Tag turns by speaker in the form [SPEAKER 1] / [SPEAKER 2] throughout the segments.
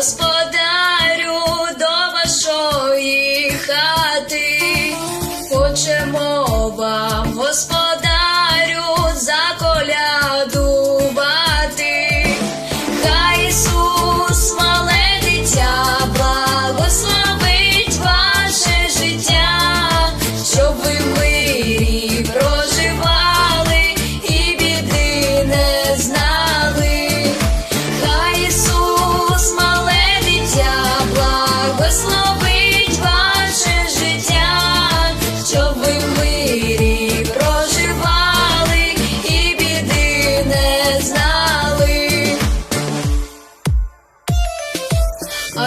[SPEAKER 1] господарю до вашої хати, хочемо.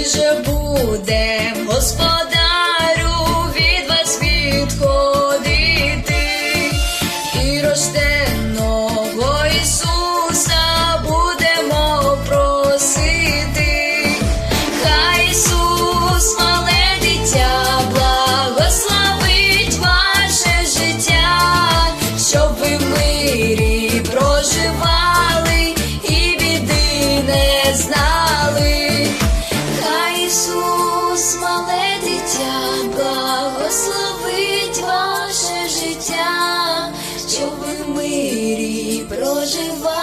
[SPEAKER 1] Ой же буде Господь. жива.